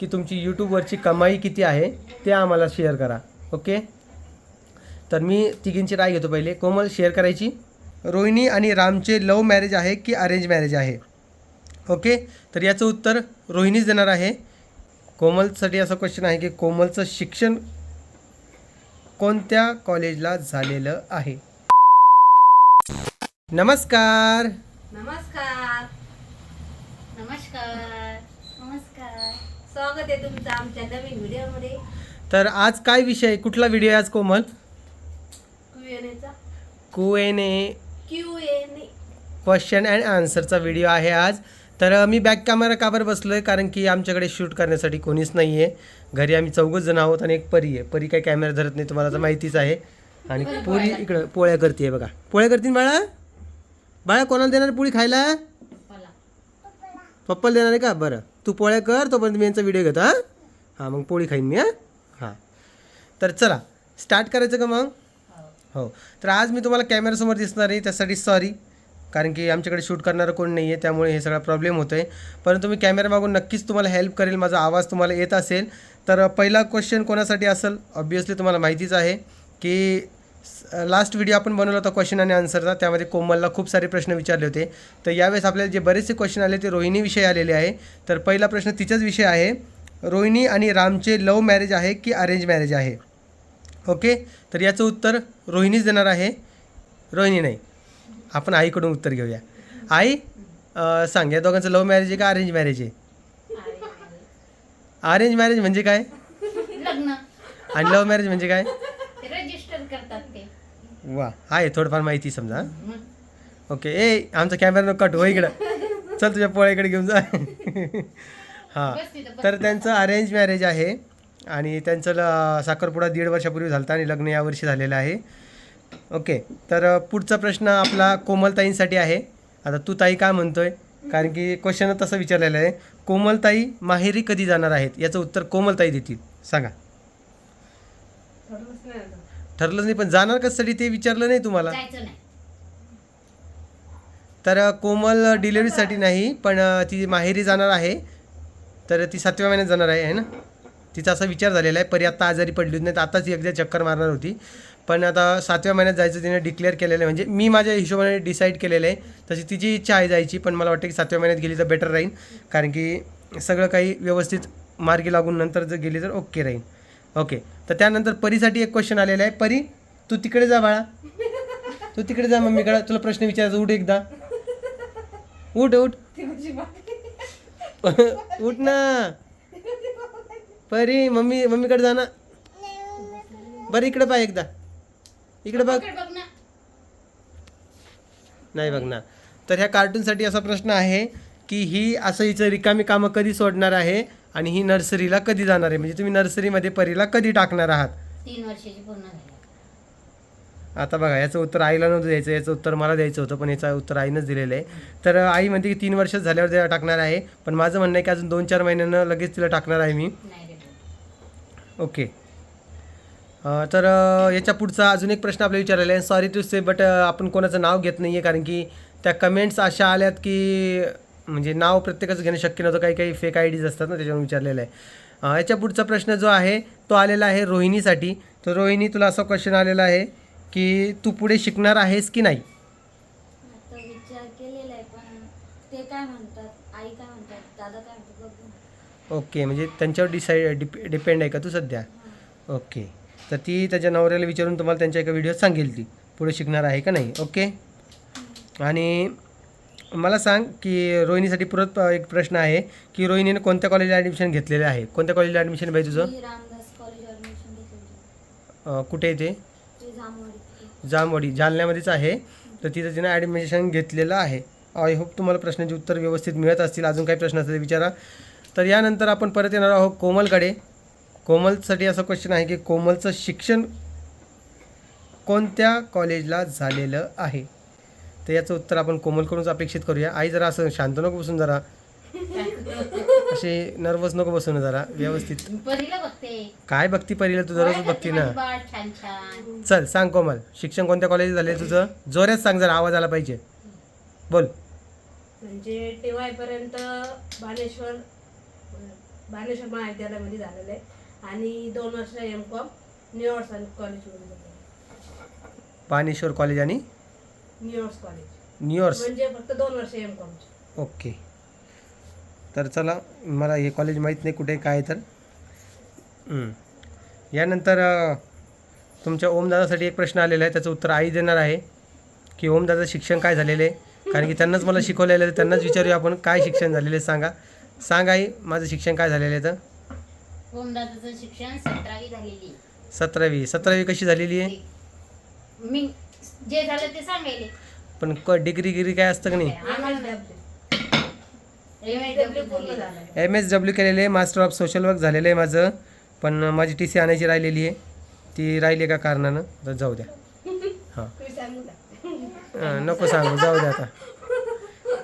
की तुमची यूट्यूबवरची कमाई किती आहे ते आम्हाला शेअर करा. ओके तर मी तिघींची राय घेतो पहिले. कोमल शेअर करायची. रोहिणी आणि रामचे लव मॅरेज आहे की अरेंज मॅरेज आहे? ओके तर याचं उत्तर रोहिणीच देणार आहे. कोमलसाठी असा क्वेश्चन आहे की कोमलचं शिक्षण कोणत्या कॉलेजला झालेलं आहे? नमस्कार! नमस्कार! नमस्कार! नमस्कार! स्वागत आहे तुमचं आमच्या नवीन व्हिडिओमध्ये. तर आज काय विषय? कुठला व्हिडिओ आहे आज Komal? क्यूएनएचा Q N A Q N A question and आन्सरचा video आहे आज. तर मी बॅक कॅमेरा का बरं बसलो आहे कारण की आमच्याकडे शूट करण्यासाठी कोणीच नाही आहे घरी आम्ही चौघच जण आहोत आणि एक परी आहे. परी काही कॅमेरा धरत नाही तुम्हाला तर माहितीच आहे. आणि पुरी इकडं पोळ्या करते बघा. पोळ्या करतील बाळा? बाळा कोणाला देणार पोळी खायला? पप्पाला देणार आहे का? बरं. तू पोळ्या कर तोपर्यंत मी यांचा व्हिडिओ घेतो हां? हां मग पोळी खाईन मी हां? हां. तर चला स्टार्ट करायचं का मग? हो. तर आज मी तुम्हाला कॅमेरासमोर दिसणार आहे त्यासाठी सॉरी कारण की आमच्याकडे शूट करणारं कोण नाही आहे त्यामुळे हे सगळा प्रॉब्लेम होतो आहे परंतु मी कॅमेरा मागून नक्कीच तुम्हाला हेल्प करेल माझा आवाज तुम्हाला येत असेल. तर पहिला क्वेश्चन कोणासाठी असेल? ऑब्वियसली तुम्हाला माहितीच आहे की लास्ट व्हिडिओ आपण बनवला होता क्वेश्चन आणि आन्सरचा त्यामध्ये कोमलला खूप सारे प्रश्न विचारले होते. तर यावेळेस आपल्याला जे बरेचसे क्वेश्चन आले ते रोहिणीविषयी आलेले आहे. तर पहिला प्रश्न तिचाच विषय आहे. रोहिणी आणि रामचे लव मॅरेज आहे की अरेंज मॅरेज आहे? ओके तर याचं उत्तर रोहिणीच देणार आहे. रोहिणी नाही. आपण आईकडून उत्तर घेऊया. आई सांग. या दोघांचं लव्ह मॅरेज आहे का अरेंज मॅरेज आहे? अरेंज मॅरेज म्हणजे काय? आणि लव्ह मॅरेज म्हणजे काय? रजिस्टर करतात. वा आहे थोडंफार माहिती समजा ओके ए आमचा कॅमेरा कट हो इकडं. चल तुझ्या पोळ्याकडे घेऊन जा. हां तर त्यांचं अरेंज मॅरेज आहे. आणि त्यांचं ल साखरपुडा दीड वर्षापूर्वी झालं आणि लग्न यावर्षी झालेलं आहे. ओके तर पुढचा प्रश्न आपला कोमलताईंसाठी आहे. आता तू ताई काय म्हणतोय? कारण की क्वेश्चन तसं विचारलेलं आहे. कोमलताई माहेरी कधी जाणार आहेत? याचं उत्तर कोमलताई देतील. सांगा. ठरलंच नाही पण जाणार कशासाठी ते विचारलं नाही तुम्हाला? जायचं नाही. तर कोमल डिलिव्हरीसाठी नाही पण ती माहेरी जाणार आहे. तर ती सातव्या महिन्यात जाणार आहे है ना? तिचा असा विचार झालेला आहे परी आत्ता आजारी पडली होती नाही तर आताच ती एकदा चक्कर मारणार होती. पण आता सातव्या महिन्यात जायचं तिने डिक्लेअर केलेलं आहे म्हणजे मी माझ्या हिशोबाने डिसाईड केलेलं आहे. तशी तिची इच्छा आहे जायची पण मला वाटतं की सातव्या महिन्यात गेली तर बेटर राहील कारण की सगळं काही व्यवस्थित मार्गी लागून नंतर जर गेली तर ओके राहील ओके. तर त्यानंतर परीसाठी एक क्वेश्चन आलेला आहे. परी तू तिकडे जा बाळा. तू तिकडे जा मम्मीकडे तुला प्रश्न विचारायचा. उठ एकदा. उठ उठ. उठ ना. परी मम्मी मम्मीकडे जा ना. बरं इकडे पाय एकदा. इकडे बघ. नाही बघ ना. तर ह्या कार्टूनसाठी असा प्रश्न आहे की ही असं हिचं रिकामी कामं कधी सोडणार आहे? आणि ही नर्सरीला कधी जाणार आहे? म्हणजे तुम्ही नर्सरीमध्ये परीला कधी टाकणार आहात? तीन वर्षाची पूर्ण झाली. आता बघा याचं उत्तर आईला नव्हतं द्यायचं याचं उत्तर मला द्यायचं होतं पण याचं उत्तर आईनंच दिलेलं आहे. तर आई म्हणते की तीन वर्ष झाल्यावर तिला टाकणार आहे पण माझं म्हणणं आहे की अजून दोन चार महिन्यानं लगेच तिला टाकणार आहे मी. ओके. तर याच्या पुढचा अजून एक प्रश्न आपल्याला विचारलेला आहे. सॉरी टू से बट आपण कोणाचं नाव घेत नाही आहे कारण की त्या कमेंट्स अशा आल्यात की म्हणजे नाव प्रत्येकाचं घेणं शक्य नव्हतं. काही काही फेक आय डीज असतात ना त्याच्यावर विचारलेलं आहे. याच्या पुढचा प्रश्न जो आहे तो आलेला आहे रोहिणीसाठी. तर रोहिणी तुला असा क्वेश्चन आलेला आहे की तू पुढे शिकणार आहेस की नाही. ओके म्हणजे त्यांच्यावर डिसाईड डिप डिपेंड आहे का तू सध्या? ओके. तर ती त्याच्या नवऱ्याला विचारून तुम्हाला त्यांच्या एका व्हिडिओत सांगेल ती. पुढे शिकणार आहे का नाही? ओके? आणि मला सांग की रोहिणीसाठी परत एक प्रश्न आहे की रोहिणीने कोणत्या कॉलेजला ॲडमिशन घेतलेलं आहे? कोणत्या कॉलेजला ॲडमिशन पाहिजे तुझं? रामदास ॲडमिशन अं, कुठे आहे ते? ते जामवाडी. जामवाडी. जालन्यामध्येच आहे. तर तिथं तिनं ॲडमिशन घेतलेलं आहे. आय होप तुम्हाला प्रश्नाची उत्तर व्यवस्थित मिळत असतील. अजून काही प्रश्न असतील विचारा. तर यानंतर आपण परत येणार आहोत कोमलकडे. कोमलसाठी असं क्वेश्चन आहे की कोमलचं शिक्षण कोणत्या कॉलेजला झालेलं आहे? तर याचं उत्तर आपण कोमलकडूनच अपेक्षित करूया. आई जरा असं शांत नको बसून जरा. असे नर्वस नको बसून जरा व्यवस्थित. परीला बघते. काय बघती पहिलं तू दररोज बघती ना? माझी बाळ छान छान. चल सांग कोमल. शिक्षण कोणत्या कॉलेज झाले तुझं? जोरात सांग जरा आवाज आला पाहिजे. बोल. म्हणजे वाय पर्यंत बाणेश्वर बाणेश्वर महाविद्यालयामध्ये झालेलं आहे. आणि दोन वर्ष एम कॉम कॉलेजमध्ये झालेलं आहे. पाणेश्वर कॉलेज आणि? न्यूयॉर्क कॉलेज न्यूयॉर्स म्हणजे फक्त दोन वर्ष एम कॉमचे ओके तर चला मला हे कॉलेज माहीत नाही कुठे काय तर. यानंतर तुमच्या ओमदादासाठी एक प्रश्न आलेला आहे त्याचं उत्तर आई देणार आहे की ओमदादाचं शिक्षण काय झालेलं आहे? कारण की त्यांनाच मला शिकवलेलं आहे त्यांनाच विचारूया आपण काय शिक्षण झालेलं आहे सांगा. सांग आई माझं शिक्षण काय झालेलं आहे तर? ओमदादाचं शिक्षण सतरावी झालेली सतरावी. सतरावी कशी झालेली आहे? मी जे झालं ते सांगायले. पण क डिग्री गिरी काय असतं का नाही. एम एस डब्ल्यू केलेलं आहे मास्टर ऑफ सोशल वर्क झालेलं आहे माझं. पण माझी टी सी आणायची राहिलेली आहे. ती राहिली एका कारणानं? तर जाऊ द्या. हां. का? नको. सांगू जाऊ द्या आता.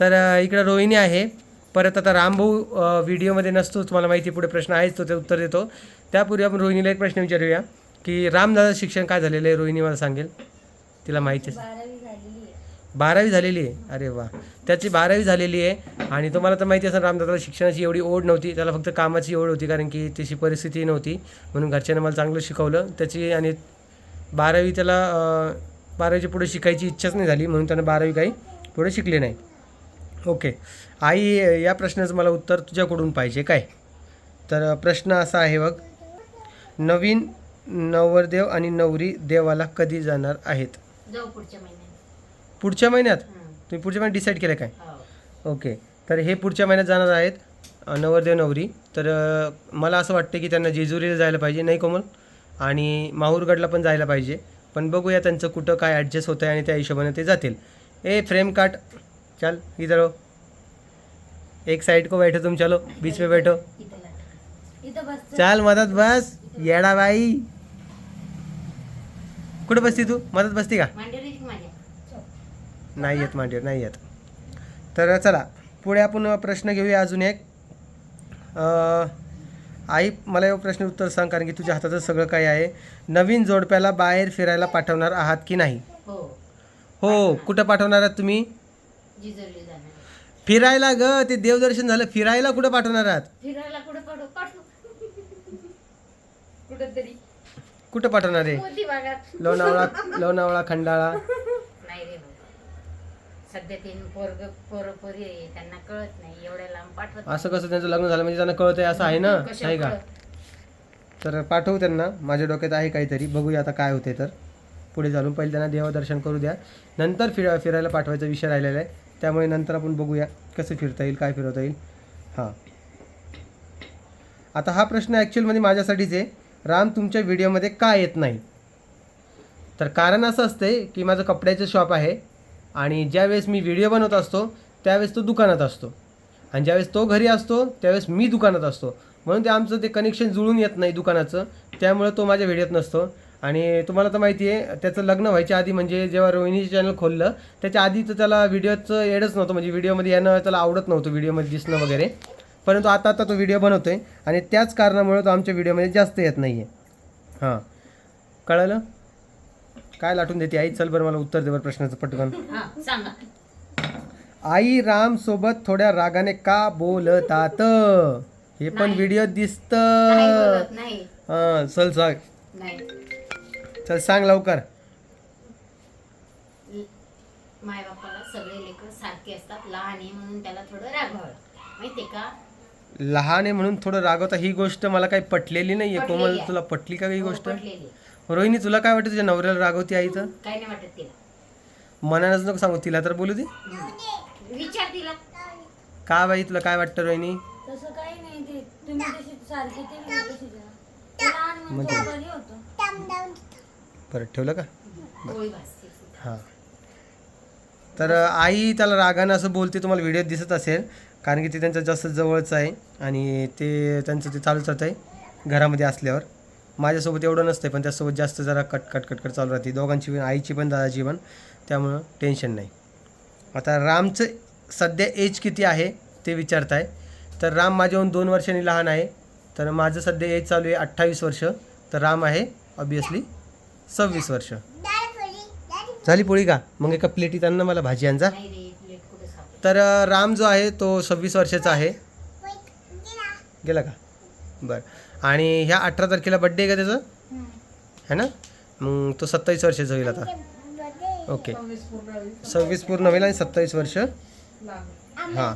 तर इकडं रोहिणी आहे. परत आता रामभाऊ व्हिडिओमध्ये नसतो तुम्हाला माहिती पुढे प्रश्न आहेच तो ते उत्तर देतो. त्यापूर्वी आपण रोहिणीला एक प्रश्न विचारूया की रामदादा शिक्षण काय झालेलं आहे? रोहिणी मला सांगेल. तिला माहिती आहे. बारावी झालेली आहे. अरे वा. त्याची बारावी झालेली आहे आणि तुम्हाला तर माहिती असेल रामदादाला शिक्षणाची एवढी ओढ नव्हती त्याला फक्त कामाची ओढ होती कारण की त्याची परिस्थिती नव्हती. म्हणून घरच्यांनी मला चांगलं शिकवलं. त्याची आणि बारावी त्याला बारावीच्या पुढे शिकायची इच्छाच नाही झाली म्हणून त्यानं बारावी काही पुढे शिकले नाही. ओके. आई या प्रश्नाचं मला उत्तर तुझ्याकडून पाहिजे. काय? तर प्रश्न असा आहे बघ. नवीन नवरदेव आणि नवरी देवाला कधी जाणार आहेत? जाऊ पुढच्या महिन्यात. पुढच्या महिन्यात? हं. तुम्ही पुढच्या महिन्यात डिसाईड केलं काय? हो. ओके तर हे पुढच्या महिन्यात जाणार आहेत अ, नवरदेव नवरी. तर अ, मला असं वाटतं की त्यांना जेजुरीला जायला पाहिजे नाही कोमल? आणि माहूरगडला पण जायला पाहिजे. पण बघूया त्यांचं कुठं काय ॲडजस्ट होतं आहे आणि त्या हिशोबाने ते जातील. ए फ्रेम काट चल इधर हो एक साइड को बैठो तुम चलो. बीच में बैठो. इथं लाटा. इथं बस. चाल मदत बस. येडा बाई. कुठं बसती तू? मदत बसती का? नाही येत मांडीवर नाही येत. तर चला पुढे आपण प्रश्न घेऊया अजून एक. आई मला या प्रश्न उत्तर सांग कारण की तुझ्या हातातच सगळं काय आहे. नवीन जोडप्याला बाहेर फिरायला पाठवणार आहात की नाही? हो. हो कुठं पाठवणार आहात तुम्ही? फिरायला ग ते देवदर्शन झालं. फिरायला कुठं पाठवणार आहात? फिरायला कुठं पाठवू पाठवू. कुठंतरी. कुठं पाठवणार आहे? मोती भागात. लोणावळा लोणावळा खंडाळा. नाही रे बाबा. सध्या तीन पोरग पोरं पोरी आहे त्यांना कळत नाही. एवढ्या लांब पाठवत असं कसं त्यांचं लग्न झालं? म्हणजे त्यांना कळत आहे असं आहे ना? कशाला आहे का? कळत? तर पाठवू त्यांना. माझ्या डोक्यात आहे काहीतरी. बघूया आता काय होते तर. पुढे चालून पहिले त्यांना देवदर्शन करू द्या. नंतर फिरा फिरायला पाठवायचा विषय राहिलेला आहे. त्यामुळे नंतर आपण बघूया कसं फिरता येईल काय फिरवता येईल. हां. आता हा प्रश्न ॲक्च्युअलमध्ये माझ्यासाठीच आहे. राम तुमच्या व्हिडिओमध्ये का येत नाही? तर कारण असं असते की माझं कपड्याचं शॉप आहे आणि ज्यावेळेस मी व्हिडिओ बनवत असतो त्यावेळेस तो दुकानात असतो. आणि ज्यावेळेस तो घरी असतो त्यावेळेस मी दुकानात असतो. म्हणून ते आमचं ते कनेक्शन जुळून येत नाही दुकानाचं. त्यामुळं तो माझ्या व्हिडिओत नसतो. आणि तुम्हाला तर माहिती आहे त्याचं लग्न व्हायच्या आधी म्हणजे जेव्हा रोहिणीचं चॅनल खोललं त्याच्या आधी तर त्याला व्हिडिओचं एडच नव्हतं. म्हणजे व्हिडिओमध्ये येणं त्याला आवडत नव्हतं व्हिडिओमध्ये दिसणं वगैरे. परंतु आता आता तो व्हिडिओ बनवतोय आणि त्याच कारणामुळे तो आमच्या व्हिडिओमध्ये जास्त येत नाही आहे हां. कळलं? काय लाटून देते आई? चल बरं मला उत्तर दे बरं प्रश्नाचं पटकन. हा सांगा. आई राम सोबत थोड्या रागाने का बोलतात? हे पण. व्हिडिओ दिसत. हां चल सांग. चल सांग लवकर. माय बापाला सगळे लेकर सारखे असतात लहान आहे म्हणून त्याला थोडं रागवावं माहितीये का? लहान आहे म्हणून थोडं रागवता ही गोष्ट मला काही पटलेली नाही आहे पटलेली कोमल आहे. तुला पटली का ही हो, गोष्ट? पटलेली. रोहिणी तुला काय वाटतं तुझ्या नवऱ्याला रागवती आई तर काय नाही वाटत तिला. मनानच नको सांगू तिला तर बोलू दे. हम्म. विचार तिला. का बाई तुला काय वाटतं रोहिणी? तसं काही नाही ते तुम्ही जशी सारखी ते मी तशी जरा. ते लहान म्हणजे? म्हणजे? बरी होतो. परत ठेवलं का? हां. तर आई त्याला रागानं असं बोलते तुम्हाला व्हिडिओत दिसत असेल. कारण की ते त्यांचं जास्त जवळचं आहे आणि ते त्यांचं ते चालूच राहतं आहे घरामध्ये असल्यावर. माझ्यासोबत एवढं नसतं पण त्यासोबत जास्त जरा कट कट कट कट चालू राहते. दोघांची पण आईची पण दादाची पण. त्यामुळं टेन्शन नाही. आता रामचं सध्या एज किती आहे ते विचारताय. तर राम माझ्याहून दोन वर्षांनी लहान आहे. तर माझं सध्या एज चालू आहे अठ्ठावीस वर्ष. तर राम आहे ऑब्वियसली सव्वीस वर्ष. झाली पोळी का? मग एका प्लेटीत अन्न मला भाजी आणजा नाही रे प्लेट कुठे सापडत तर राम जो आहे तो सव्वीस वर्षाचा आहे. गेला का? बरं. आणि ह्या अठरा तारखेला बड्डे आहे का त्याचं. है ना? मग तो सत्तावीस वर्षाचा होईल आता. ओके सव्वीस पूर्ण होईल आणि सत्तावीस वर्ष. हां.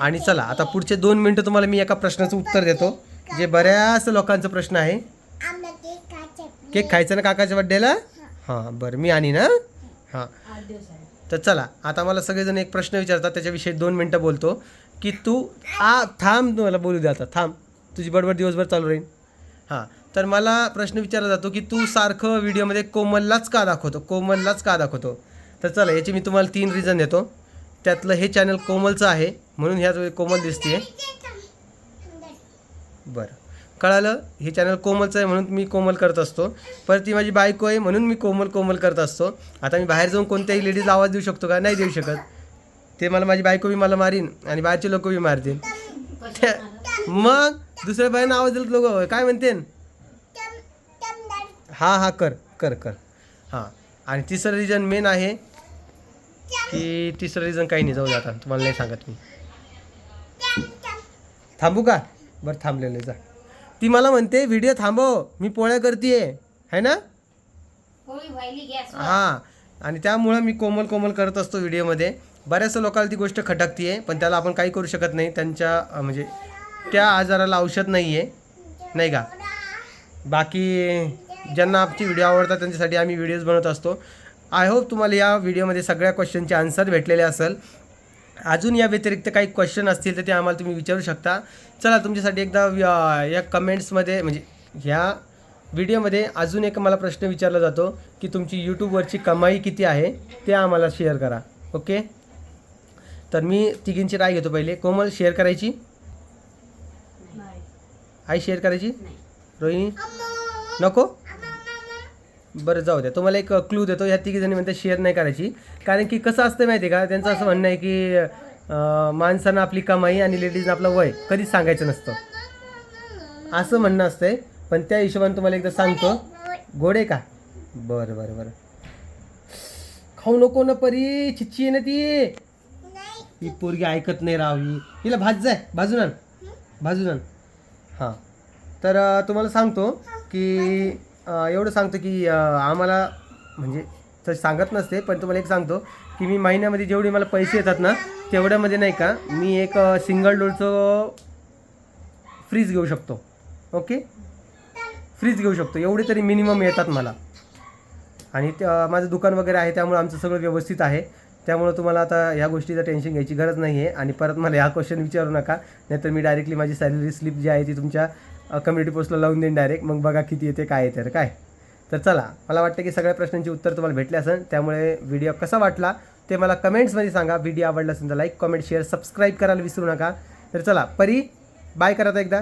आणि चला आता पुढचे दोन मिनटं तुम्हाला मी एका प्रश्नाचं उत्तर देतो. जे बऱ्याच लोकांचा प्रश्न आहे. केक खायचा ना काकाच्या बड्डेला हां. बरं. मी आणि ना? हां. तर चला आता मला सगळेजण एक प्रश्न विचारतात त्याच्याविषयी दोन मिनटं बोलतो. की तू आ थांब मला बोलू दे आता थांब. तुझी बडबड दिवसभर चालू राहील. हां तर मला प्रश्न विचारला जातो की तू सारखं व्हिडिओमध्ये कोमललाच का दाखवतो? कोमललाच का दाखवतो? तर चला याची मी तुम्हाला तीन रिझन देतो. त्यातलं हे चॅनल कोमलचं आहे म्हणून ह्याच कोमल दिसते बरं. कळालं? हे चॅनल कोमलचं आहे म्हणून मी कोमल करत असतो. परत ती माझी बायको आहे म्हणून मी कोमल कोमल करत असतो. आता मी बाहेर जाऊन कोणत्याही लेडीजला आवाज देऊ शकतो का? नाही देऊ शकत. ते मला माझी बायको बी मला मारीन आणि बाहेरचे लोक बी मारतील. मग दुसऱ्या बाईंना आवाज दिला लोक काय म्हणते हां हां कर कर कर. हां. आणि तिसरं रिझन मेन आहे की तिसरं रिझन काही नाही. जाऊ जाता आता. तुम्हाला नाही सांगत मी. थांबू का? बरं थांबलेलं आहे, जा. ती मला म्हणते व्हिडिओ थांबव मी पोळ्या करते है ना? हां. आणि त्यामुळं मी कोमल कोमल करत असतो व्हिडिओमध्ये. बऱ्याचशा लोकांना ती गोष्ट खटकती आहे पण त्याला आपण काही करू शकत नाही. त्यांच्या म्हणजे त्या आजाराला औषध नाही आहे नाही का? बाकी ज्यांना आमची व्हिडिओ आवडतात त्यांच्यासाठी आम्ही व्हिडिओज बनवत असतो. आय होप तुम्हाला या व्हिडिओमध्ये सगळ्या क्वेश्चनचे आन्सर भेटलेले असेल. अजून या व्यतिरिक्त काही क्वेश्चन असतील तर ते आम्हाला तुम्ही विचारू शकता. चला तुमच्यासाठी एकदा या कमेंट्समध्ये म्हणजे ह्या व्हिडिओमध्ये अजून एक मला प्रश्न विचारला जातो की तुमची यूट्यूबवरची कमाई किती आहे ते आम्हाला शेअर करा. ओके तर मी तिघींची राय घेतो पहिले. कोमल शेअर करायची? आई शेअर करायची? रोहिणी? नको? बरं जाऊ द्या. तुम्हाला एक क्लू देतो. ह्या तिघी जणी म्हणते शेअर नाही करायची. कारण की कसं असतं माहिती आहे का? त्यांचं असं म्हणणं आहे की अं, माणसानं आपली कमाई आणि लेडीजनं आपलं वय कधीच सांगायचं नसतं. असं म्हणणं असतंय. पण त्या हिशोबाने तुम्हाला एकदा सांगतो. गोड का? बरं बरं बरं. खाऊ नको ना परी. चिच्ची आहे ना ती. ही पोरगी ऐकत नाही राव ही. हिला भाज जाय. बाजून आण. बाजून आण. हां. तर अ, तुम्हाला सांगतो की एवढं सांगतो की आम्हाला म्हणजे तर सांगत नसते पण तुम्हाला एक सांगतो की मी महिन्यामध्ये जेवढे मला पैसे येतात ना तेवढ्यामध्ये नाही का मी एक सिंगल डोरचं फ्रीज घेऊ शकतो. ओके? फ्रीज घेऊ शकतो. एवढे तरी मिनिमम येतात मला. आणि माझं दुकान वगैरे आहे त्यामुळे आमचं सगळं व्यवस्थित आहे. त्यामुळं तुम्हाला आता ह्या गोष्टीचं टेन्शन घ्यायची गरज नाही आहे आणि परत मला ह्या क्वेश्चन विचारू नका. नाहीतर मी डायरेक्टली माझी सॅलरी स्लिप जी आहे ती तुमच्या कम्युनिटी पोस्टला लावून देईन डायरेक्ट मग बघा किती येते काय येते तर काय. तर चला मला वाटतं की सगळ्या प्रश्नांची उत्तर तुम्हाला भेटले असेल. त्यामुळे व्हिडिओ कसा वाटला ते मला कमेंट्समध्ये सांगा. व्हिडिओ आवडला असेल तर लाईक कमेंट शेअर सबस्क्राईब करायला विसरू नका. तर चला परी बाय करा आता एकदा.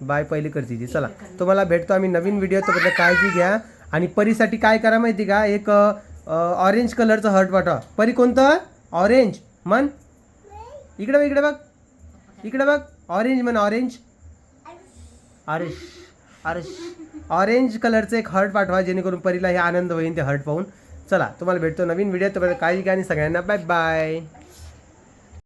बाय पहिली करते ती. चला तुम्हाला भेटतो आम्ही नवीन व्हिडिओ तर काळजी घ्या. आणि परीसाठी काय करा माहिती का? एक ऑरेंज कलरचं हर्ट पाठवा. परी कोणतं? ऑरेंज मन? इकडे बघ इकडे बघ. इकडे बघ. ऑरेंज मन ऑरेंज अरे अरे ऑरेंज कलरचं एक हर्ट पाठवा जेणेकरून परीला हे आनंद होईल ते हर्ट पाहून. चला तुम्हाला भेटतो नवीन व्हिडिओ तुम्हाला काळजी घ्या आणि सगळ्यांना बाय बाय